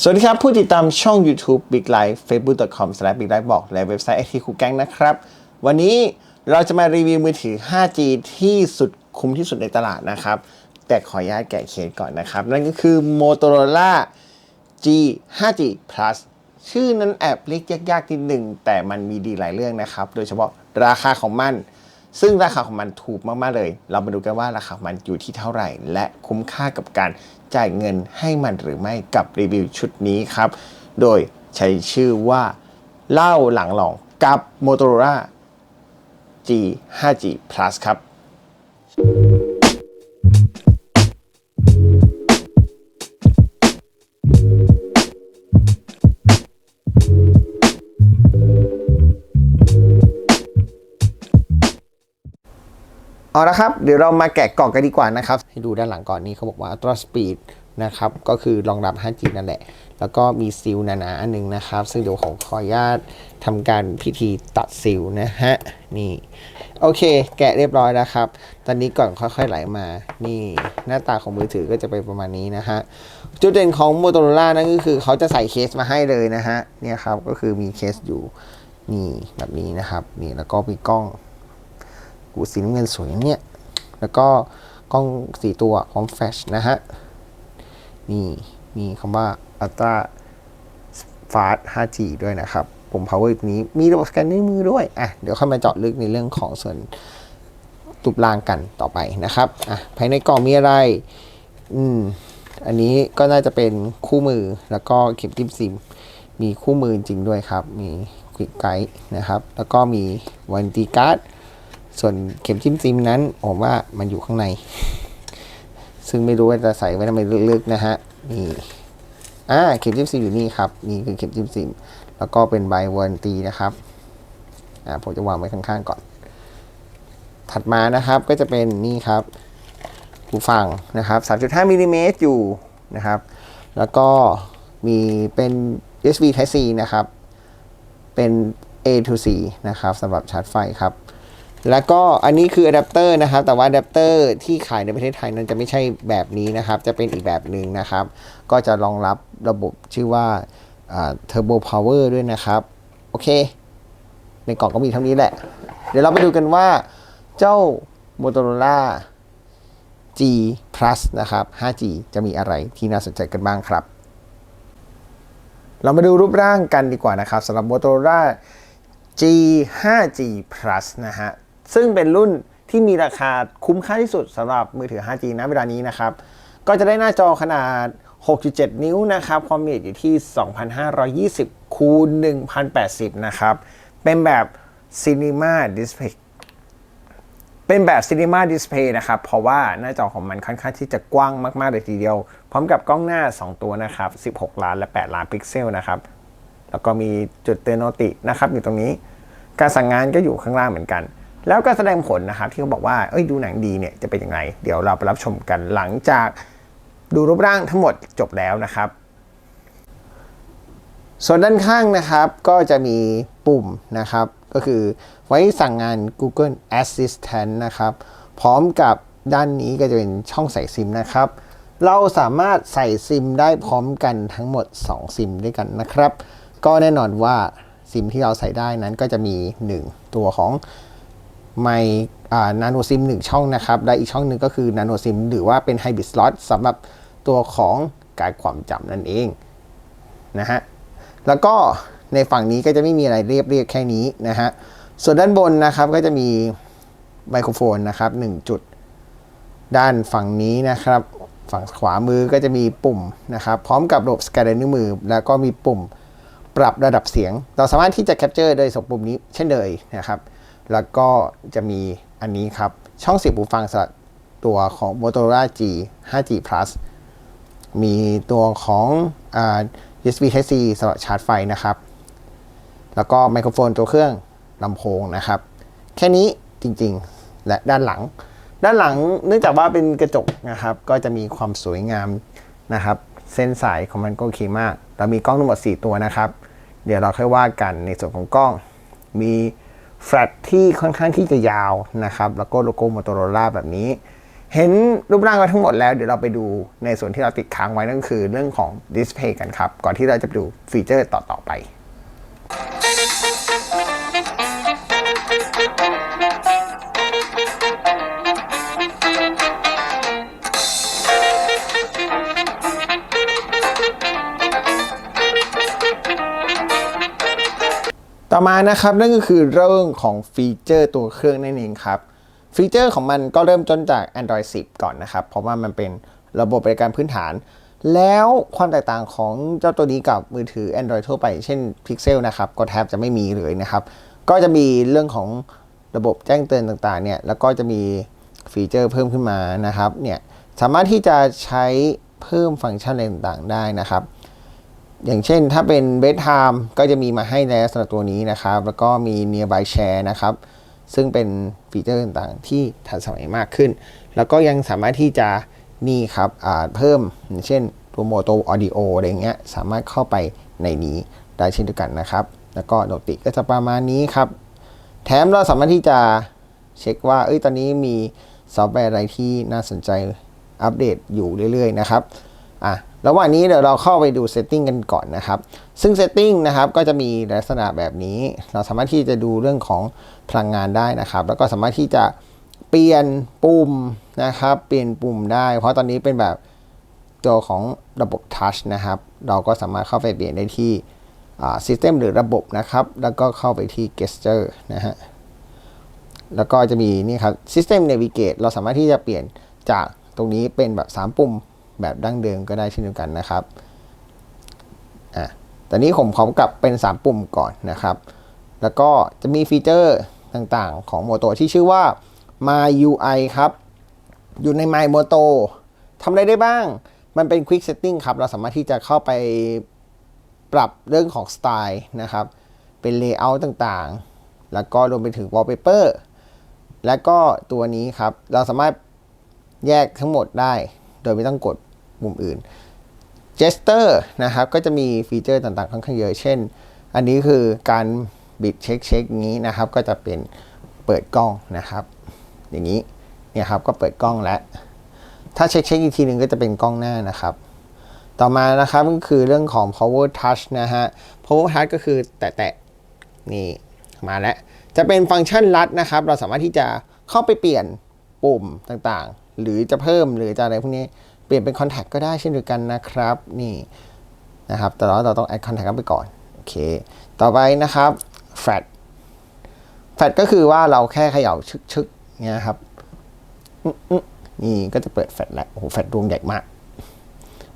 สวัสดีครับ ผู้ติดตามช่อง YouTube Big Life facebook.com/big life บอกและเว็บไซต์ไอทีคูแกงนะครับ วันนี้เราจะมารีวิวมือถือ 5G ที่สุดคุ้มที่สุดในตลาดนะครับ แต่ขออนุญาตแกะเคสก่อนนะครับ นั่นก็คือ Motorola G 5G Plus ชื่อนั้นแอบเรียกยากๆนิดหนึ่งแต่มันมีดีหลายเรื่องนะครับ โดยเฉพาะราคาของมัน ซึ่งราคาของมันถูกมากๆเลย เรามาดูกันว่าราคาของมันอยู่ที่เท่าไหร่ และคุ้มค่ากับการจ่ายเงินให้มันหรือไม่กับรีวิวชุดนี้ครับ โดยใช้ชื่อว่าเล่าหลังหลองกับ Motorola G 5G Plus ครับ เอาละครับ เดี๋ยวเรามาแกะกล่องกันดีกว่านะครับ ให้ดูด้านหลังก่อนนี่เขาบอกว่า Ultra Speed นะครับ ก็คือรองรับ 5G นั่นแหละ แล้วก็มีซิลหนาๆอันหนึงนะครับ ซึ่งเดี๋ยวผมขออนุญาตทำการพิธีตัดซิลนะฮะ นี่ โอเค แกะเรียบร้อยแล้วครับ ตอนนี้ก่อนค่อยๆไหลมา นี่หน้าตาของมือถือก็จะเป็นประมาณนี้นะฮะ จุดเด่นของ Motorola นั่นก็คือเขาจะใส่เคสมาให้เลยนะฮะ เนี่ยครับ ก็คือมีเคสอยู่ นี่แบบนี้นะครับ นี่แล้วก็มีกล้อง กูสีน้ำเงินสวยเนี่ยแล้วก็กล้องสีตัวพร้อมแฟลชนะฮะนี่มีคำว่า Ultra Fast 5G ด้วยนะครับปุ่ม power นี้มีระบบสแกนนิ้วมือด้วยอะเดี๋ยวเข้ามาเจาะลึกในเรื่องของส่วนตุบลางกันต่อไปนะครับอะภายในกล่องมีอะไร อืม อันนี้ก็น่าจะเป็นคู่มือแล้วก็เข็มทิมซิม มีคู่มือจริงด้วยครับ มีควิกไกด์นะครับ แล้วก็มีวันตีการ์ด ส่วนเข็มจิ้มซิมนั้นผมว่ามันอยู่ข้างใน ซึ่งไม่รู้ว่าจะใส่ไว้ทำไมลึกๆนะฮะนี่อ่าเข็มจิ้มซิมอยู่นี่ครับนี่คือเข็มจิ้มซิม แล้วก็เป็นใบวันตีนะครับอ่าผมจะวางไว้ข้างๆก่อน ถัดมานะครับก็จะเป็นนี่ครับหูฟังนะครับ 3.5มิลลิเมตรอยู่นะครับ แล้วก็มีเป็น USB Type C นะครับ เป็น A to C นะครับสำหรับชาร์จไฟครับ แล้วก็อันนี้คืออะแดปเตอร์นะครับ แต่ว่าอะแดปเตอร์ที่ขายในประเทศไทยนั้นจะไม่ใช่แบบนี้นะครับ จะเป็นอีกแบบหนึ่งนะครับ ก็จะรองรับระบบชื่อว่าเทอร์โบพาวเวอร์ด้วยนะครับ โอเค ในกล่องก็มีเท่านี้แหละ เดี๋ยวเราไปดูกันว่าเจ้า Motorola G Plus นะครับ 5G จะมีอะไรที่น่าสนใจกันบ้างครับ เรามาดูรูปร่างกันดีกว่านะครับสำหรับ Motorola G 5G Plus นะฮะ ซึ่งเป็นรุ่นที่มีราคาคุ้มค่าที่สุดสำหรับมือถือ 5G ณเวลานี้นะครับ ก็จะได้หน้าจอขนาด 6.7 นิ้วนะครับ ความละเอียดอยู่ที่ 2520 คูณ 1080 นะครับ เป็นแบบ Cinema Display เป็นแบบ Cinema Display นะครับ เพราะว่าหน้าจอของมันค่อนข้างที่จะกว้างมาก ๆ เลยทีเดียว พร้อมกับกล้องหน้า 2 ตัวนะครับ 16 ล้านและ 8 ล้านพิกเซลนะครับ แล้วก็มีจุดเตือนโนตินะครับอยู่ตรงนี้ การสั่งงานก็อยู่ข้างล่างเหมือนกัน แล้วก็แสดงผลนะครับที่เขาบอกว่าเอ้ยดูหนังดีเนี่ยจะเป็นยังไง เดี๋ยวเราไปรับชมกันหลังจากดูรูปร่างทั้งหมดจบแล้วนะครับ ส่วนด้านข้างนะครับก็จะมีปุ่มนะครับ ก็คือไว้สั่งงาน Google Assistant นะครับ พร้อมกับด้านนี้ก็จะเป็นช่องใส่ซิมนะครับ เราสามารถใส่ซิมได้พร้อมกันทั้งหมด 2 ซิมด้วยกันนะครับ ก็แน่นอนว่าซิมที่เราใส่ได้นั้นก็จะมี 1 ตัวของ ไมนาโนซิม1ช่องนะครับ และอีกช่องหนึ่งก็คือนาโนซิมหรือว่าเป็นไฮบริดสล็อตสำหรับตัวของการความจำนั่นเองนะฮะแล้วก็ในฝั่งนี้ก็จะไม่มีอะไรเรียบเรียบแค่นี้นะฮะส่วนด้านบนนะครับก็จะมีไมโครโฟนนะครับ 1 จุด ด้านฝั่งนี้นะครับ ฝั่งขวามือก็จะมีปุ่มนะครับ พร้อมกับระบบสแกนนิ้วมือ แล้วก็มีปุ่มปรับระดับเสียง เราสามารถที่จะแคปเจอร์โดยสองปุ่มนี้เช่นเดิมนะครับ แล้วก็จะมีอันนี้ครับ ช่องเสียบหูฟังสำหรับตัวของ Motorola G 5G Plus มีตัวของอ USB Type C สำหรับชาร์จไฟนะครับ แล้วก็ไมโครโฟนตัวเครื่องลำโพงนะครับ แค่นี้จริงๆ และด้านหลัง ด้านหลังเนื่องจากว่าเป็นกระจกนะครับ ก็จะมีความสวยงามนะครับ เส้นสายของมันก็โอเคมาก เรามีกล้องทั้งหมด 4 ตัวนะครับ เดี๋ยวเราค่อยว่ากันในส่วนของกล้อง มี แฟลตที่ค่อนข้างที่จะยาวนะครับ แล้วก็โลโก้ Motorola แบบนี้ เห็นรูปร่างมาทั้งหมดแล้ว เดี๋ยวเราไปดูในส่วนที่เราติดค้างไว้นั่นคือเรื่องของดิสเพย์กันครับ ก่อนที่เราจะไปดูฟีเจอร์ต่อๆไป ต่อมานะครับนั่นก็คือเรื่องของฟีเจอร์ตัวเครื่องนั่นเองครับ ฟีเจอร์ของมันก็เริ่มต้นจาก Android 10 ก่อนนะครับ เพราะว่ามันเป็นระบบบริการพื้นฐาน แล้วความแตกต่างของเจ้าตัวนี้กับมือถือ Android ทั่วไป เช่น Pixel นะครับ ก็แทบจะไม่มีเลยนะครับ ก็จะมีเรื่องของระบบแจ้งเตือนต่างๆเนี่ยแล้วก็จะมีฟีเจอร์เพิ่มขึ้นมานะครับเนี่ยสามารถที่จะใช้เพิ่มฟังก์ชันอะไรต่างๆได้นะครับ อย่างเช่นถ้าเป็น bedtime ก็จะมีมาให้ในลักษณะตัวนี้นะครับ แล้วก็มี nearby share นะครับ ซึ่งเป็นฟีเจอร์ต่างๆ ที่ทันสมัยมากขึ้น แล้วก็ยังสามารถที่จะนี่ครับเพิ่มอย่างเช่นตัวโมโตออดิโออะไรเงี้ยสามารถเข้าไปในนี้ได้เช่นเดียวกันนะครับ แล้วก็โนติก็จะประมาณนี้ครับ แถมเราสามารถที่จะเช็คว่าเอ้ยตอนนี้มีซอฟต์แวร์อะไรที่น่าสนใจอัปเดตอยู่เรื่อยๆนะครับอะ ระหว่างนี้เดี๋ยวเราเข้าไปดูเซตติ้งกันก่อนนะครับ ซึ่งเซตติ้งนะครับก็จะมีลักษณะแบบนี้ เราสามารถที่จะดูเรื่องของพลังงานได้นะครับ แล้วก็สามารถที่จะเปลี่ยนปุ่มนะครับ เปลี่ยนปุ่มได้ เพราะตอนนี้เป็นแบบตัวของระบบทัชนะครับ เราก็สามารถเข้าไปเปลี่ยนได้ที่ซิสเต็มหรือระบบนะครับ แล้วก็เข้าไปที่ gesture นะฮะ แล้วก็จะมีนี่ครับ System Navigate เราสามารถที่จะเปลี่ยนจากตรงนี้เป็นแบบ 3 ปุ่ม แบบดั้งเดิมก็ได้เช่นเดียวกันนะครับอะแต่นี้ผมขอกลับเป็น 3 ปุ่มก่อนนะครับ แล้วก็จะมีฟีเจอร์ต่างๆของ Moto ที่ชื่อว่า My UI ครับ อยู่ใน My Moto ทำอะไรได้บ้าง มันเป็น Quick Setting ครับ เราสามารถที่จะเข้าไปปรับเรื่องของสไตล์นะครับ เป็น Layout ต่างๆ แล้วก็รวมไปถึง Wallpaper และก็ตัวนี้ครับ เราสามารถแยกทั้งหมดได้ โดยไม่ต้องกดปุ่มอื่น Gesture นะครับ ก็จะมีฟีเจอร์ต่างๆ ค่อนข้างเยอะ เช่น อันนี้คือการบิดเช็คเช็คนี้นะครับ ก็จะเป็นเปิดกล้องนะครับ อย่างนี้เนี่ยครับก็เปิดกล้องแล้ว ถ้าเช็คเช็คอีกทีหนึ่งก็จะเป็นกล้องหน้านะครับ ต่อมานะครับก็คือเรื่องของ power touch นะฮะ power touch ก็คือแตะๆนี่มาแล้ว จะเป็นฟังก์ชันลัดนะครับ เราสามารถที่จะเข้าไปเปลี่ยนปุ่มต่างๆ หรือจะเพิ่มหรือจะอะไรพวกนี้เปลี่ยนเป็น contact ก็ได้เช่นเดียวกันนะครับนี่นะครับแต่เราเราต้อง add contact เข้าไปก่อนโอเคต่อไปนะครับ flat flat ก็คือว่าเราแค่เขย่าชึกๆเนี่ยครับนี่ก็จะเปิดแฟลชแล้วโอ้โหแฟลชดวงใหญ่มาก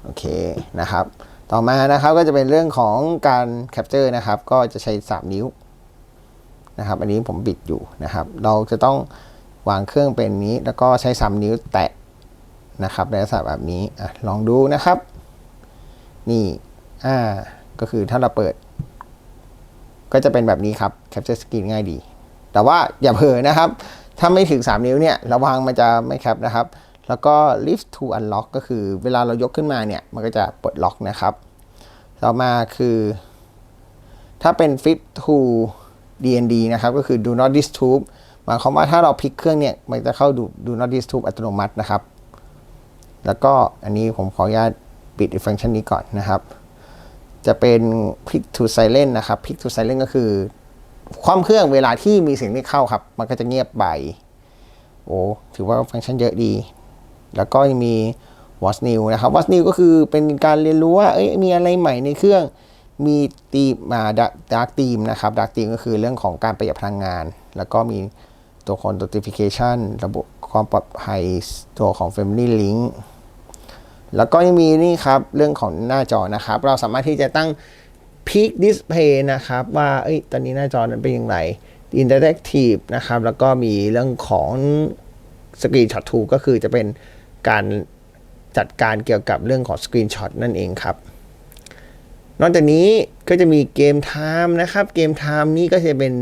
โอเคนะครับ ต่อมานะครับก็จะเป็นเรื่องของการแคปเจอร์นะครับ ก็จะใช้ 3 นิ้วนะครับ อันนี้ผมบิดอยู่นะครับ เราจะต้อง วางเครื่องเป็นนี้ แล้วก็ใช้3นิ้วแตะนะครับในลักษณะแบบนี้อลองดูนะครับ นี่อ่าก็คือถ้าเราเปิด ก็จะเป็นแบบนี้ครับแคปเจอร์สกรีนง่ายดี แต่ว่าอย่าเผลอนะครับ ถ้าไม่ถึง 3 นิ้วเนี่ยระวังมันจะไม่แคปนะครับ แล้วก็ lift to unlock ก็คือเวลาเรายกขึ้นมาเนี่ย มันก็จะปลดล็อกนะครับ ต่อมาคือ ถ้าเป็น fit to DND นะครับ ก็คือ do not disturb หมายความว่าถ้าเราพลิกเครื่องเนี่ย มันจะเข้าดู do not disturb อัตโนมัตินะครับ แล้วก็อันนี้ผมขออนุญาตปิดฟังก์ชันนี้ก่อนนะครับ จะเป็น pick to silent นะครับ pick to silent ก็คือ ความเครื่องเวลาที่มีเสียงไม่เข้าครับ มันก็จะเงียบไป โอ้ถือว่าฟังก์ชันเยอะดี แล้วก็ยังมี What's New นะครับ What's New ก็คือเป็นการเรียนรู้ว่าเอ้ยมีอะไรใหม่ในเครื่องมีตีมมาดาร์กตีมนะครับดาร์กตีมก็คือเรื่องของการประหยัดพลังงาน แล้วก็มี ตัวของ notification ระบบความปลอดภัยตัวของ Family Link แล้วก็ยังมีนี่ครับ เรื่องของหน้าจอนะครับ เราสามารถที่จะตั้ง Peak Display นะครับ ว่าเอ้ยตอนนี้หน้าจอนั้นเป็นอย่างไร Interactive นะครับ แล้วก็มีเรื่องของ Screenshot Tool ก็คือจะเป็นการจัดการเกี่ยวกับเรื่องของ Screenshot นั่นเองครับ นอกจากนี้ก็จะมีเกมไทม์นะครับ เกมไทม์นี่ก็จะเป็น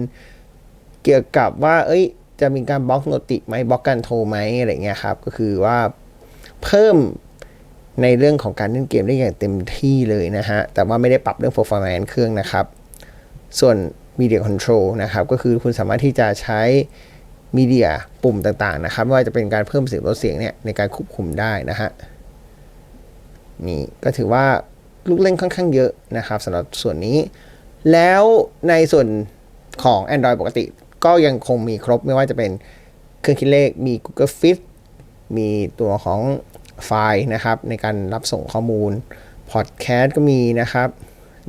เกี่ยวกับว่า เอ้ย จะมีการบล็อกโนติไหมบล็อกการโทรไหมอะไรเงี้ยครับ ก็คือว่าเพิ่มในเรื่องของการเล่นเกมได้อย่างเต็มที่เลยนะฮะ แต่ว่าไม่ได้ปรับเรื่อง performance เครื่องนะครับ ส่วน media control นะครับ ก็คือคุณสามารถที่จะใช้มีเดียปุ่มต่างๆนะครับไม่ว่าจะเป็นการเพิ่มเสียงลดเสียงเนี่ยในการควบคุมได้นะฮะ นี่ก็ถือว่าลูกเล่นค่อนข้างเยอะนะครับสำหรับส่วนนี้ แล้วในส่วนของ Android ปกติ ก็ยังคงมีครบไม่ว่าจะเป็นเครื่องคิดเลขมี Google Fit มีตัวของไฟล์นะครับ ในการรับส่งข้อมูลพอดแคสต์ก็มีนะครับ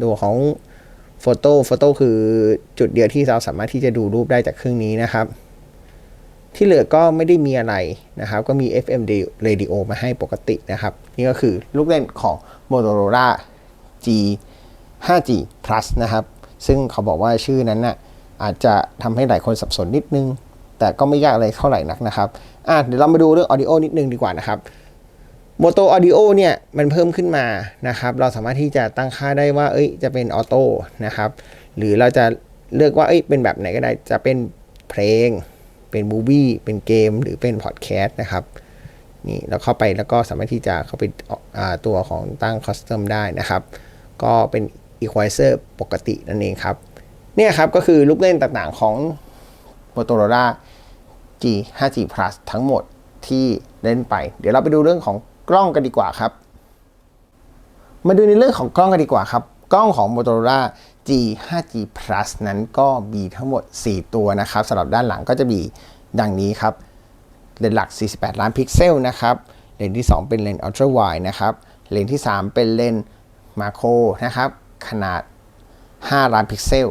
ตัวของโฟโต้โฟโต้คือจุดเดียวที่เราสามารถที่จะดูรูปได้จากเครื่องนี้นะครับ ที่เหลือก็ไม่ได้มีอะไรนะครับ ก็มี FM radio มาให้ปกตินะครับ นี่ก็คือลูกเล่นของ Motorola G 5G Plus นะครับ ซึ่งเขาบอกว่าชื่อนั้นน่ะ อาจจะทำให้หลายคนสับสนนิดนึง แต่ก็ไม่ยากอะไรเท่าไหร่นักนะครับอะเดี๋ยวเรามาดูเรื่อง audio นิดนึงดีกว่านะครับ Moto Audio เนี่ยมันเพิ่มขึ้นมานะครับ เราสามารถที่จะตั้งค่าได้ว่า เอ้ย จะเป็นออโต้นะครับ หรือเราจะเลือกว่าเอ้ยเป็นแบบไหนก็ได้ จะเป็นเพลง เป็นมูวี่เป็นเกม หรือเป็นพอดแคสต์นะครับนี่เราเข้าไปแล้วก็สามารถที่จะเข้าไปาตัวของตั้งคอสตอมได้นะครับ ก็เป็น Equalizer ปกตินั่นเองครับ เนี่ยครับก็คือลูกเล่นต่างๆของ Motorola G 5G Plus ทั้งหมดที่เล่นไป เดี๋ยวเราไปดูเรื่องของกล้องกันดีกว่าครับ มาดูในเรื่องของกล้องกันดีกว่าครับ กล้องของ Motorola G 5G Plus นั้นก็มีทั้งหมด 4 ตัวนะครับสำหรับด้านหลังก็จะมีดังนี้ครับ เลนส์หลัก 48 ล้านพิกเซลนะครับ เลนส์ที่ 2 เป็นเลนส์ Ultra Wide นะครับ เลนส์ที่ 3 เป็นเลนส์มาโครนะครับ ขนาด 5 ล้านพิกเซล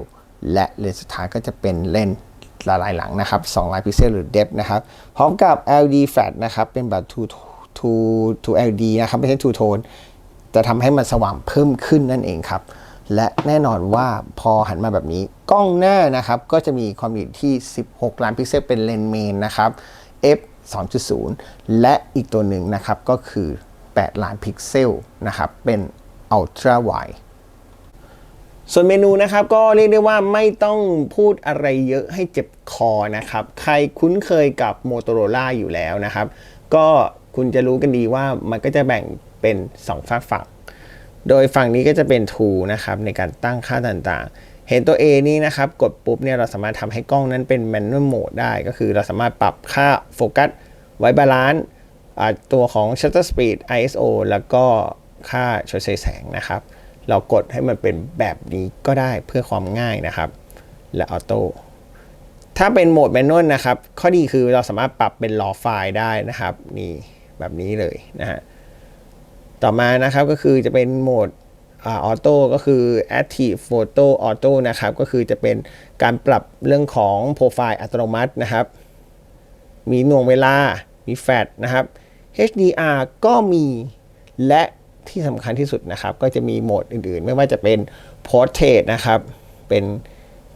และเลนส์สุดท้ายก็จะเป็นเลนส์ละลายหลังนะครับ2ล้านพิกเซลหรือ depth นะครับ พร้อมกับ LED flash นะครับ เป็นแบบ two two two LED นะครับ ไม่ใช่ two tone จะทำให้มันสว่างเพิ่มขึ้นนั่นเองครับ และแน่นอนว่าพอหันมาแบบนี้ กล้องหน้านะครับ ก็จะมีความละเอียดที่ 16 ล้านพิกเซลเป็นเลนส์เมนนะครับ f 2.0 และอีกตัวหนึ่งนะครับก็คือ 8 ล้านพิกเซลนะครับ เป็น Ultra Wide ส่วนเมนูนะครับก็เรียกได้ว่าไม่ต้องพูดอะไรเยอะให้เจ็บคอนะครับ ใครคุ้นเคยกับ Motorola อยู่แล้วนะครับ ก็คุณจะรู้กันดีว่ามันก็จะแบ่งเป็น 2ฝั่งฝั่ง โดยฝั่งนี้ก็จะเป็น tool นะครับในการตั้งค่าต่างๆ เห็นตัว A นี้นะครับ กดปุ๊บเนี่ยเราสามารถทำให้กล้องนั้นเป็น manual mode ได้ ก็คือเราสามารถปรับค่าโฟกัสไว้บาลานซ์ตัวของ shutter speed ISO แล้วก็ค่าชดเชยแสงนะครับ เรากดให้มันเป็นแบบนี้ก็ได้เพื่อความง่ายนะครับ และออโต้ถ้าเป็นโหมดแมนนวลนะครับ ข้อดีคือเราสามารถปรับเป็น raw file ได้นะครับนี่แบบนี้เลยนะฮะต่อมานะครับก็คือจะเป็นโหมดออโต้ก็คือ active photo auto นะครับ ก็คือจะเป็นการปรับเรื่องของโปรไฟล์อัตโนมัตินะครับ มีหน่วงเวลามีแฟลชนะครับ HDR ก็มีและ ที่สำคัญที่สุดนะครับ ก็จะมีโหมดอื่นๆ ไม่ว่าจะเป็น portrait นะครับ เป็น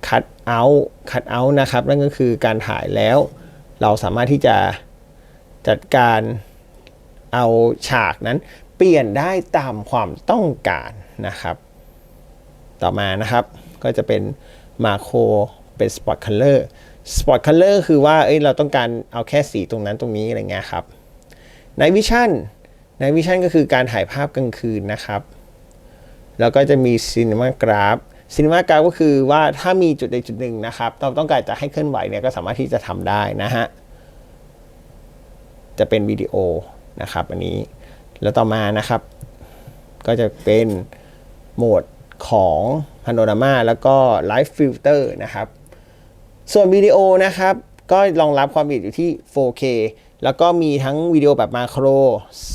cut out cut out นะครับ นั่นก็คือการถ่ายแล้ว เราสามารถที่จะจัดการเอาฉากนั้นเปลี่ยนได้ตามความต้องการนะครับ ต่อมานะครับก็จะเป็นมาโครเป็น Spot Color Spot Color คือว่าเอ้ยเราต้องการเอาแค่สีตรงนั้นตรงนี้อะไรเงี้ยครับในวิชั่น Night Vision ก็คือการถ่ายภาพกลางคืนนะครับ แล้วก็จะมี Cinema Graph Cinema Graph ก็คือว่าถ้ามีจุดใดจุดหนึ่งนะครับเราต้องการจะให้เคลื่อนไหวเนี่ยก็สามารถที่จะทำได้นะฮะ จะเป็นวิดีโอนะครับอันนี้ แล้วต่อมานะครับ ก็จะเป็นโหมดของ Panorama แล้วก็ Live Filter นะครับ ส่วนวิดีโอนะครับ ก็รองรับความละเอียดอยู่ที่ 4K แล้วก็มีทั้งวิดีโอแบบมาโคร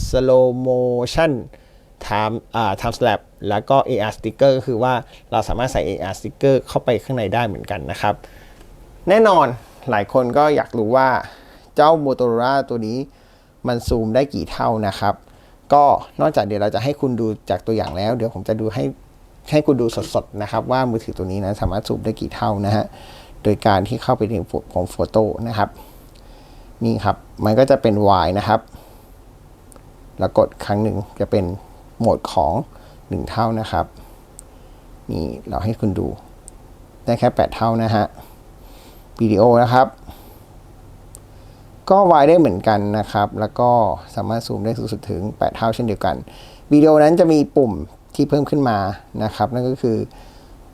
slow motion time อ่า time lapse แล้วก็ AR sticker ก็คือว่าเราสามารถใส่ AR sticker เข้าไปข้างในได้เหมือนกันนะครับ แน่นอนหลายคนก็อยากรู้ว่าเจ้า Motorola ตัวนี้มันซูมได้กี่เท่านะครับ ก็นอกจากเดี๋ยวเราจะให้คุณดูจากตัวอย่างแล้ว เดี๋ยวผมจะดูให้ให้คุณดูสดๆนะครับว่ามือถือตัวนี้นะสามารถซูมได้กี่เท่านะฮะโดยการที่เข้าไปในของโฟโต้นะครับ นี่ครับ มันก็จะเป็น Y นะครับ แล้วกดครั้งหนึ่งจะเป็นโหมดของ 1 เท่านะครับ นี่เราให้คุณดู ได้แค่ 8 เท่านะฮะ วิดีโอนะครับ ก็วายได้เหมือนกันนะครับ แล้วก็สามารถซูมได้สูงสุดถึง 8 เท่าเช่นเดียวกัน วิดีโอนั้นจะมีปุ่มที่เพิ่มขึ้นมานะครับ นั่นก็คือ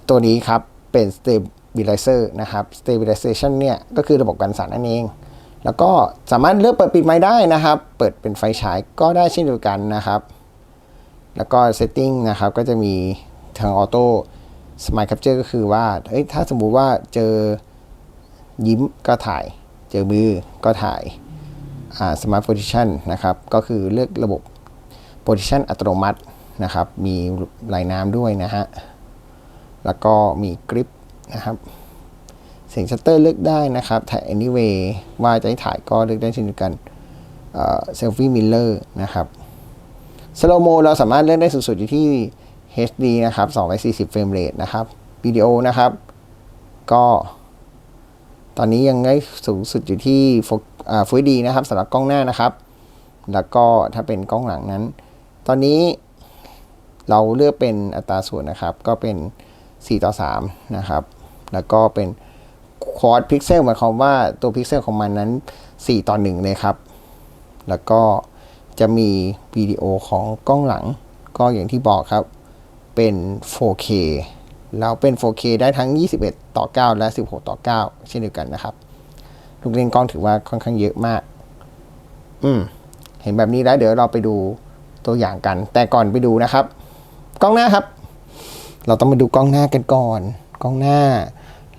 ตัวนี้ครับ เป็น Stabilizer นะครับ stabilization เนี่ย ก็คือระบบกันสั่นนั่นเอง แล้วก็สามารถเลือกเปิดปิดไมค์ได้นะครับ เปิดเป็นไฟฉายก็ได้เช่นเดียวกันนะครับ แล้วก็ setting นะครับก็จะมีทางออโต้ smile capture ก็คือว่าเฮ้ยถ้าสมมุติว่าเจอยิ้มก็ถ่าย เจอมือก็ถ่ายอ่า smart position นะครับ ก็คือเลือกระบบ position อัตโนมัตินะครับ มีลายน้ำด้วยนะฮะ แล้วก็มีกริปนะครับ เสียงชัตเตอร์เลือกได้นะครับถ่าย anyway ว่าจะถ่ายก็เลือกได้เช่นเดียวกันเซลฟี่มิลเลอร์นะครับสโลโมเราสามารถเลือกได้สูงสุดอยู่ที่ HD นะครับ240เฟรมเรทนะครับวิดีโอนะครับ ก็ ตอนนี้ยังได้สูงสุดอยู่ที่ฟูดีนะครับสำหรับกล้องหน้านะครับ แล้วก็ถ้าเป็นกล้องหลังนั้น ตอนนี้เราเลือกเป็นอัตราส่วนนะครับ ก็เป็น 4 ต่อ 3 นะครับ แล้วก็เป็น ควอดพิกเซลหมายความว่าตัวพิกเซลของมันนั้น 4 ต่อ1เลยครับ แล้วก็จะมีวิดีโอของกล้องหลัง ก็อย่างที่บอกครับ เป็น 4K แล้วเป็น 4K ได้ทั้ง 21 ต่อ 9 และ 16 ต่อ 9 เช่นเดียวกันนะครับ ลูกเล่นกล้องถือว่าค่อนข้างเยอะมาก อืม เห็นแบบนี้แล้วเดี๋ยวเราไปดูตัวอย่างกัน แต่ก่อนไปดูนะครับ กล้องหน้าครับ เราต้องมาดูกล้องหน้ากันก่อน กล้องหน้า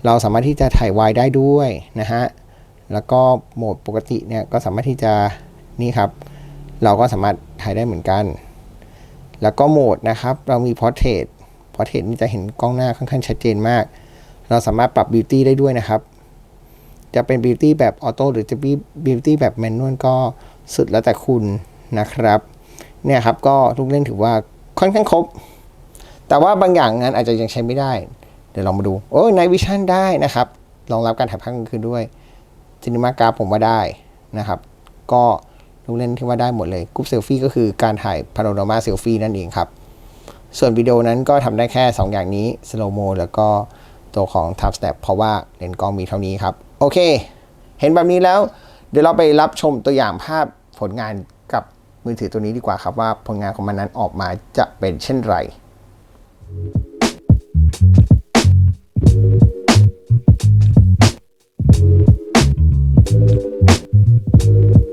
เราสามารถที่จะถ่ายวายได้ด้วยนะฮะ แล้วก็โหมดปกติเนี่ยก็สามารถที่จะนี่ครับ เราก็สามารถถ่ายได้เหมือนกัน แล้วก็โหมดนะครับ เรามี Portrait Portrait นี่จะเห็นกล้องหน้าค่อนข้างชัดเจนมาก เราสามารถปรับ Beauty ได้ด้วยนะครับ จะเป็น Beauty แบบออโต้หรือจะ Beauty แบบแมนนวลก็สุดแล้วแต่คุณนะครับ เนี่ยครับก็ลูกเล่นถือว่าค่อนข้างครบ แต่ว่าบางอย่างงานอาจจะยังใช้ไม่ได้ เดี๋ยวลองมาดู โอ้ย Night Vision ได้นะครับ รองรับการถ่ายภาพกลางคืนด้วย Cinema Graph ผมว่าได้นะครับ ก็ลูกเล่นที่ว่าได้หมดเลยกรุ๊ปเซลฟี่ก็คือการถ่ายพาโนรามาเซลฟี่นั่นเองครับ ส่วนวิดีโอนั้นก็ทำได้แค่ 2 อย่างนี้ slow mo แล้วก็ตัวของ time snap เพราะว่าเลนส์กล้องมีเท่านี้ครับ โอเค เห็นแบบนี้แล้ว เดี๋ยวเราไปรับชมตัวอย่างภาพผลงานกับมือถือตัวนี้ดีกว่าครับว่าผลงานของมันนั้นออกมาจะเป็นเช่นไร Thank you.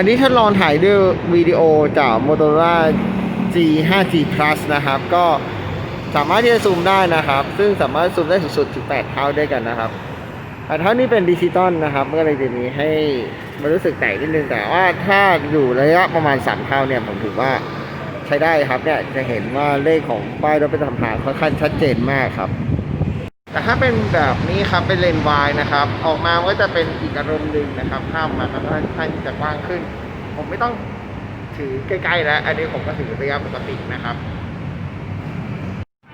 อันนี้ถ้าลองถ่ายด้วยวิดีโอจาก Motorola G 5G Plus นะครับ ก็สามารถที่จะซูมได้นะครับ ซึ่งสามารถซูมได้สูงสุดถึง8เท่าด้วยกันนะครับ8เท่านี้เป็นดิจิตอลนะครับก็เลยจะมีให้มันรู้สึกแตกนิดนึงแต่ว่าถ้าอยู่ระยะประมาณ3เท่าเนี่ยผมถือว่าใช้ได้ครับเนี่ยจะเห็นว่าเลขของป้ายรถประจำทางค่อนข้างชัดเจนมากครับ แต่ถ้าเป็นแบบนี้ครับเป็นเลนวายนะครับ ออกมาก็จะเป็นอีกอารมณ์หนึ่งนะครับภาพมันก็ค่อนข้างจะกว้างขึ้น ผมไม่ต้องถือใกล้ๆแล้ว อันนี้ผมก็ถือระยะปกตินะครับ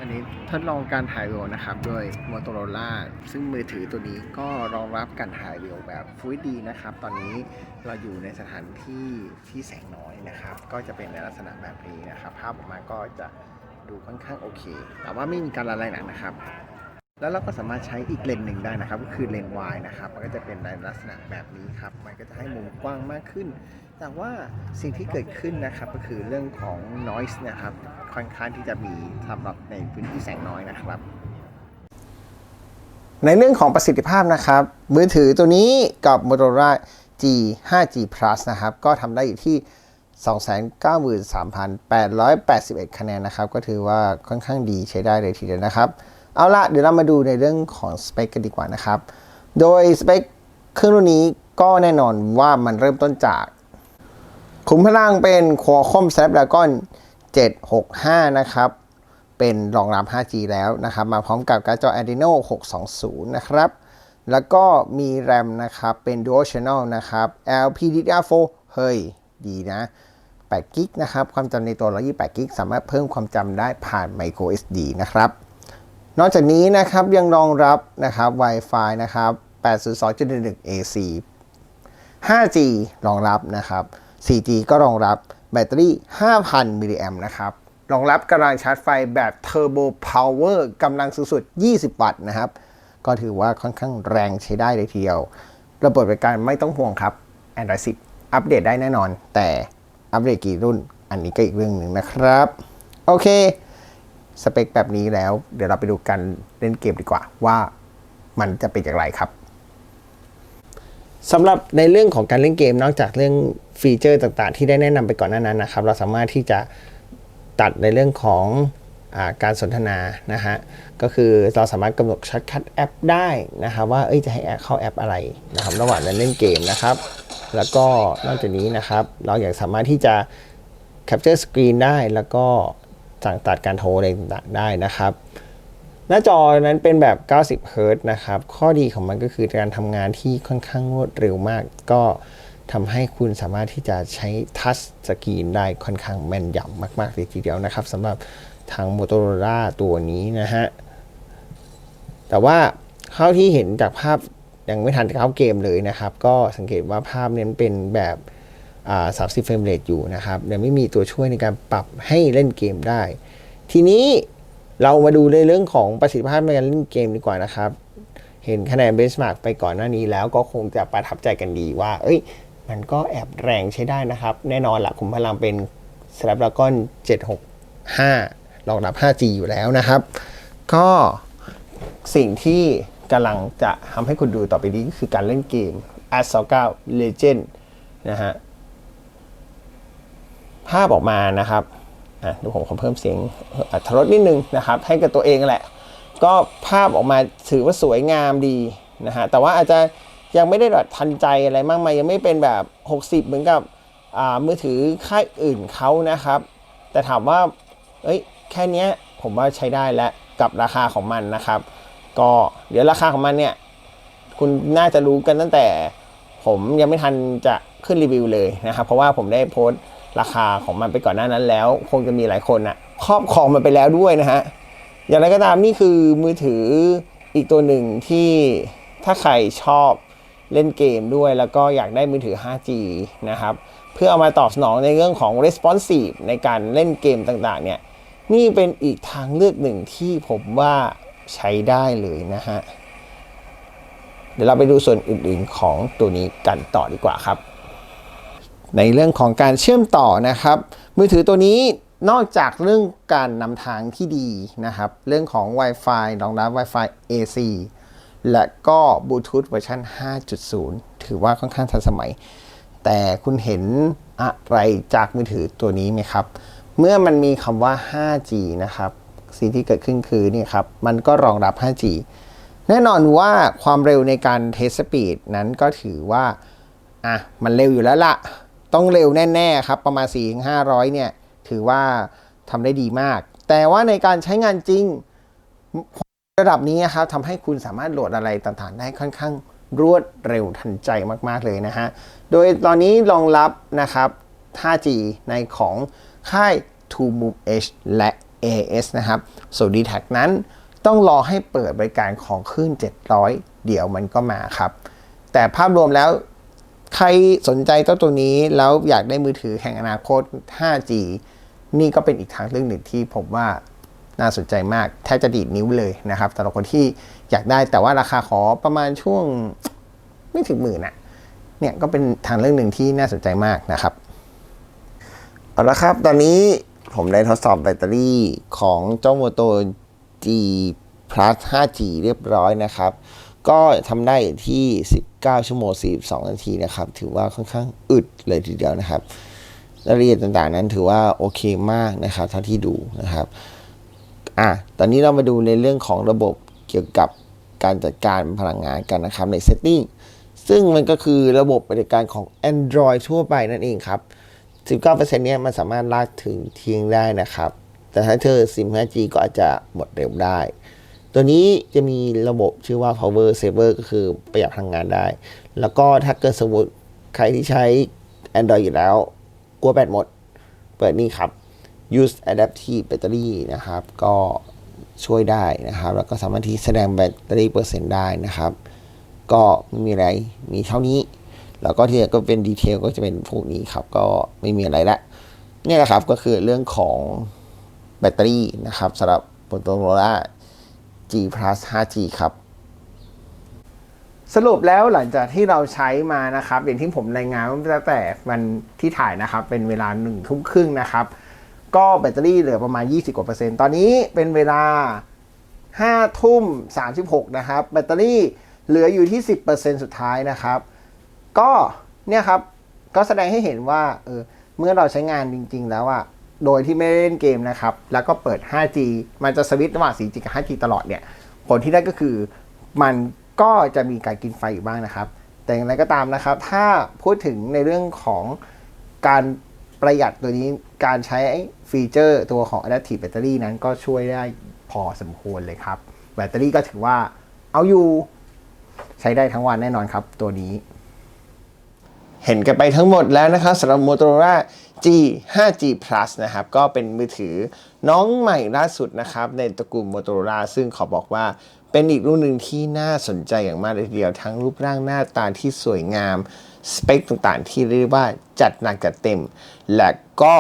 อันนี้ทดลองการถ่ายวิวนะครับโดย Motorola ซึ่งมือถือตัวนี้ก็รองรับการถ่ายวิวแบบ Full HD นะครับ ตอนนี้เราอยู่ในสถานที่ที่แสงน้อยนะครับ ก็จะเป็นในลักษณะแบบนี้นะครับ ภาพออกมาก็จะดูค่อนข้างโอเค แต่ว่าไม่มีการละลายหนักนะครับ แล้วเราก็สามารถใช้อีกเลนหนึ่งได้นะครับ ก็คือเลนส์วายนะครับ มันก็จะเป็นในลักษณะแบบนี้ครับ มันก็จะให้มุมกว้างมากขึ้น แต่ว่าสิ่งที่เกิดขึ้นนะครับก็คือเรื่องของ noise นะครับ ค่อนข้างที่จะมีสำหรับในพื้นที่แสงน้อยนะครับ ในเรื่องของประสิทธิภาพนะครับ มือถือตัวนี้กับ Motorola G 5G Plus นะครับ ก็ทำได้อยู่ที่ 293,881 คะแนนนะครับ ก็ถือว่าค่อนข้างดีใช้ได้เลยทีเดียวนะครับ เอาละเดี๋ยวเรามาดูในเรื่องของสเปคกันดีกว่านะครับ โดยสเปคเครื่องรุ่นนี้ก็แน่นอนว่ามันเริ่มต้นจาก ขุมพลังเป็น Qualcomm Snapdragon 765 นะครับ เป็นรองรับ 5G แล้วนะครับ มาพร้อมกับการ์ดจอ Adreno 620 นะครับ แล้วก็มี RAM นะครับ เป็น Dual Channel นะครับ LPDDR4 เฮ้ย ดีนะ8กิกนะครับ ความจำในตัว 128กิกสามารถเพิ่มความจำได้ผ่าน Micro SD นะครับ นอกจากนี้นะครับยังรองรับนะครับ Wi-Fi นะครับ 802.11 AC 5G รองรับนะครับ 4G ก็รองรับแบตเตอรี่ 5,000 มิลลิแอมนะครับ รองรับกำลังชาร์จไฟแบบ Turbo Power กำลังสูงสุด 20 วัตต์นะครับ ก็ถือว่าค่อนข้างแรงใช้ได้เลยทีเดียว ระบบบบริการไม่ต้องห่วงครับ Android 10 อัปเดตได้แน่นอน แต่อัปเดตกี่รุ่น อันนี้ก็อีกเรื่องหนึ่งนะครับ โอเค สเปคแบบนี้แล้ว เดี๋ยวเราไปดูกันเล่นเกมดีกว่า ว่ามันจะเป็นอย่างไรครับสำหรับในเรื่องของการเล่นเกมนอกจากเรื่องฟีเจอร์ต่างๆ ที่ได้แนะนำไปก่อนหน้านั้นนะครับ เราสามารถที่จะตัดในเรื่องของอาการสนทนานะฮะก็คือเราสามารถกำหนดช็อตคัทแอปได้นะครับว่าเอ้ยจะให้แอปเข้าแอปอะไรนะครับระหว่างนั้นเล่นเกมนะครับ แล้วก็นอกจากนี้นะครับ เราอยากสามารถที่จะ capture screen ได้แล้วก็ สั่งตัดการโทรอะไรต่างๆได้นะครับ หน้าจอนั้นเป็นแบบ 90เฮิรต์นะครับ ข้อดีของมันก็คือการทำงานที่ค่อนข้างรวดเร็วมาก ก็ทำให้คุณสามารถที่จะใช้ทัชสกรีนได้ค่อนข้างแม่นยำมากๆเลยทีเดียวนะครับสำหรับทาง Motorola ตัวนี้นะฮะ แต่ว่าเท่าที่เห็นจากภาพยังไม่ทันเข้าเกมเลยนะครับ ก็สังเกตว่าภาพเน้นเป็นแบบ อ่า30เฟรมเรทอยู่นะครับยังไม่มีตัวช่วยในการปรับให้เล่นเกมได้ ทีนี้เรามาดูในเรื่องของประสิทธิภาพในการเล่นเกมดีกว่านะครับ เห็นคะแนนเบสมาร์กไปก่อนหน้านี้แล้วก็คงจะประทับใจกันดีว่า เอ้ย มันก็แอบแรงใช้ได้นะครับ แน่นอนละขุมพลังเป็น Snapdragon 765รองรับ 5G อยู่แล้วนะครับ ก็สิ่งที่กำลังจะทำให้คุณดูต่อไปนี้ก็คือการเล่นเกม a s 9 Legend นะฮะ ภาพออกมานะครับอะเดี๋ยวผมขอเพิ่มเสียงอัตรสนิดนึงนะครับ ให้กับตัวเองแหละ ก็ภาพออกมาถือว่าสวยงามดีนะฮะแต่ว่าอาจจะยังไม่ได้แบบทันใจอะไรมากมายยังไม่เป็นแบบ 60 เหมือนกับมือถือค่ายอื่นเขานะครับ แต่ถามว่าเอ้ยแค่นี้ผมว่าใช้ได้แล้วกับราคาของมันนะครับ ก็เดี๋ยวราคาของมันเนี่ย คุณน่าจะรู้กันตั้งแต่ผมยังไม่ทันจะขึ้นรีวิวเลยนะครับ เพราะว่าผมได้โพสต์ ราคาของมันไปก่อนหน้านั้นแล้ว คงจะมีหลายคนอะครอบครองมันไปแล้วด้วยนะฮะอย่างไรก็ตามนี่คือมือถืออีกตัวหนึ่งที่ถ้าใครชอบเล่นเกมด้วย แล้วก็อยากได้มือถือ 5G นะครับ เพื่อเอามาตอบสนองในเรื่องของ responsive ในการเล่นเกมต่างๆ เนี่ยนี่เป็นอีกทางเลือกหนึ่งที่ผมว่าใช้ได้เลยนะฮะ เดี๋ยวเราไปดูส่วนอื่นๆของตัวนี้กันต่อดีกว่าครับ ในเรื่องของการเชื่อมต่อนะครับ มือถือตัวนี้นอกจากเรื่องการนำทางที่ดีนะครับ เรื่องของ Wi-Fi รองรับ Wi-Fi AC และก็บลูทูธเวอร์ชัน5.0 ถือว่าค่อนข้างทันสมัย แต่คุณเห็นอะไรจากมือถือตัวนี้ไหมครับ เมื่อมันมีคำว่า 5G นะครับ สิ่งที่เกิดขึ้นคือนี่ครับ มันก็รองรับ 5G แน่นอนว่าความเร็วในการเทสสปีดนั้นก็ถือว่า อะ มันเร็วอยู่แล้วละ ต้องเร็วแน่ๆครับ ประมาณ 4-500 เนี่ย ถือว่าทำได้ดีมาก แต่ว่าในการใช้งานจริงระดับนี้นะครับทำให้คุณสามารถโหลดอะไรต่างๆ ได้ค่อนข้างรวดเร็วทันใจมากๆเลยนะฮะ โดยตอนนี้รองรับนะครับ 5G ในของค่าย TrueMove H และ AS นะครับส่วน d t แทนั้นต้องรอให้เปิดบริการของคลื่น 700 เดี๋ยวมันก็มาครับ แต่ภาพรวมแล้ว ใครสนใจเจ้าตัวนี้แล้วอยากได้มือถือแห่งอนาคต 5G นี่ก็เป็นอีกทางเรื่องหนึ่งที่ผมว่าน่าสนใจมากแทบจะดีดนิ้วเลยนะครับสำหรับคนที่อยากได้แต่ว่าราคาขอประมาณช่วงไม่ถึงหมื่นอะเนี่ยก็เป็นทางเรื่องหนึ่งที่น่าสนใจมากนะครับเอาละครับ ตอนนี้ผมได้ทดสอบแบตเตอรี่ของเจ้าโมโต G Plus 5G เรียบร้อยนะครับ ก็ทำได้ที่ 19 ชั่วโมง 42 นาทีนะครับ ถือว่าค่อนข้างอึดเลยทีเดียวนะครับรายละเอียดต่างๆนั้นถือว่าโอเคมากนะครับเท่าที่ดูนะครับอะตอนนี้เรามาดูในเรื่องของระบบเกี่ยวกับการจัดการพลังงานกันนะครับใน Setting ซึ่งมันก็คือระบบบริการของ Android ทั่วไปนั่นเองครับ 19%เนี้ยมันสามารถลากถึงเทียงได้นะครับ แต่ถ้าเธอซิม 5G ก็อาจจะหมดเร็วได้ ตัวนี้จะมีระบบชื่อว่า power saver ก็คือประหยัดพลังงานได้ แล้วก็ถ้าเกิดสมมติใครที่ใช้ Android อยู่แล้ว กลัวแบตหมด เปิดนี่ครับ use adaptive battery นะครับ ก็ช่วยได้นะครับ แล้วก็สามารถที่แสดงแบตเตอรี่เปอร์เซ็นต์ได้นะครับ ก็ไม่มีอะไรมีเท่านี้ แล้วก็ที่ก็เป็นดีเทลก็จะเป็นพวกนี้ครับ ก็ไม่มีอะไรละนี่แหละครับก็คือเรื่องของแบตเตอรี่นะครับสำหรับ Motorola G Plus 5G ครับ สรุปแล้วหลังจากที่เราใช้มานะครับ อย่างที่ผมรายงานว่าตั้งแต่วันที่ถ่ายนะครับ เป็นเวลาหนึ่งทุ่มครึ่งนะครับ ก็แบตเตอรี่เหลือประมาณ 20กว่าเปอร์เซ็นต์ตอนนี้เป็นเวลา5ทุ่ม36 นะครับ แบตเตอรี่เหลืออยู่ที่ 10%สุดท้ายนะครับ ก็เนี่ยครับ ก็แสดงให้เห็นว่าเออเมื่อเราใช้งานจริง ๆ แล้วอะ โดยที่ไม่ได้เล่นเกมนะครับ แล้วก็เปิด 5G มันจะสวิตช์ระหว่าง 4G กับ 5G ตลอดเนี่ย ผลที่ได้ก็คือมันก็จะมีการกินไฟอยู่บ้างนะครับ แต่อย่างไรก็ตามนะครับ ถ้าพูดถึงในเรื่องของการประหยัดตัวนี้การใช้ฟีเจอร์ตัวของ Adaptive Battery นั้นก็ช่วยได้พอสมควรเลยครับ แบตเตอรี่ก็ถือว่าเอาอยู่ใช้ได้ทั้งวันแน่นอนครับตัวนี้ เห็นกันไปทั้งหมดแล้วนะครับสำหรับ Motorola G 5G Plus นะครับ ก็เป็นมือถือน้องใหม่ล่าสุดนะครับ ในตระกูล Motorola ซึ่งขอบอกว่าเป็นอีกรุ่นหนึ่งที่น่าสนใจอย่างมากเลยทีเดียว ทั้งรูปร่างหน้าตาที่สวยงาม สเปคต่างๆ ที่เรียกว่าจัดหนักจัดเต็ม และก็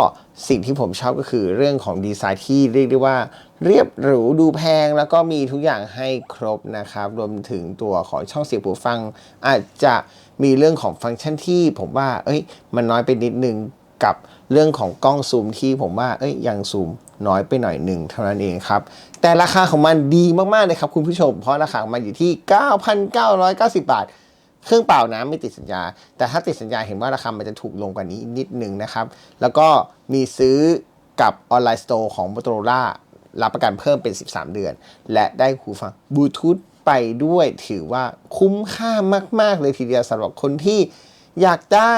สิ่งที่ผมชอบก็คือเรื่องของดีไซน์ที่เรียกได้ว่า เรียบหรูดูแพงแล้วก็มีทุกอย่างให้ครบนะครับ รวมถึงตัวของช่องเสียงหูฟัง อาจจะมีเรื่องของฟังก์ชันที่ผมว่า เอ้ย มันน้อยไปนิดนึง กับเรื่องของกล้องซูมที่ผมว่าเอ้ยยังซูมน้อยไปหน่อยหนึ่งเท่านั้นเองครับ แต่ราคาของมันดีมากๆเลยครับคุณผู้ชม เพราะราคาของมันอยู่ที่ 9,990 บาท เครื่องเปล่านะไม่ติดสัญญา แต่ถ้าติดสัญญาเห็นว่าราคามันจะถูกลงกว่านี้นิดนึงนะครับ แล้วก็มีซื้อกับออนไลน์สโตร์ของ Motorola รับประกันเพิ่มเป็น 13 เดือน และได้หูฟังบลูทูธไปด้วยถือว่าคุ้มค่ามาก ๆ เลยทีเดียวสำหรับคนที่อยากได้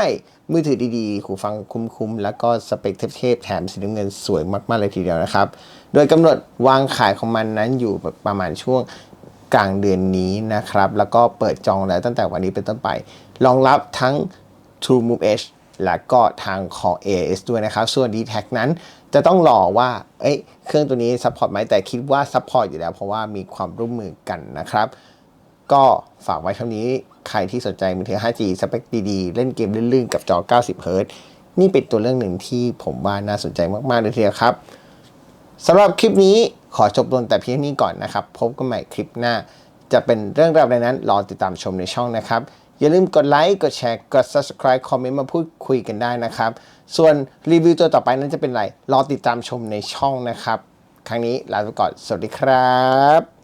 มือถือดีๆหูฟังคุ้มๆ แล้วก็สเปคเทพๆ แถมสีน้ำเงินสวยมากๆเลยทีเดียวนะครับ โดยกำหนดวางขายของมันนั้นอยู่ประมาณช่วงกลางเดือนนี้นะครับ แล้วก็เปิดจองแล้วตั้งแต่วันนี้เป็นต้นไปรองรับทั้ง True Move Edge และก็ทางของ AS ด้วยนะครับ ส่วน d t แทนั้นจะต้องรอว่าเอ้ยเครื่องตัวนี้ซัพพอร์ตไหมแต่คิดว่าซัพพอร์ตอยู่แล้ว เพราะว่ามีความร่วมมือกันนะครับ ก็ฝากไว้เท่านี้ใครที่สนใจมือถือ 5G สเปคดีๆ เล่นเกมลื่นๆ กับจอ 90 Hz นี่เป็นตัวเรื่องหนึ่งที่ผมว่าน่าสนใจมากๆเลยทีเดียวครับสำหรับคลิปนี้ขอจบลงแต่เพียงนี้ก่อนนะครับ พบกันใหม่คลิปหน้า จะเป็นเรื่องราวใดนั้น รอติดตามชมในช่องนะครับ อย่าลืมกดไลค์ กดแชร์ กด subscribe คอมเมนต์มาพูดคุยกันได้นะครับ ส่วนรีวิวตัวต่อไปนั้นจะเป็นไร รอติดตามชมในช่องนะครับ ครั้งนี้ลาไปก่อน สวัสดีครับ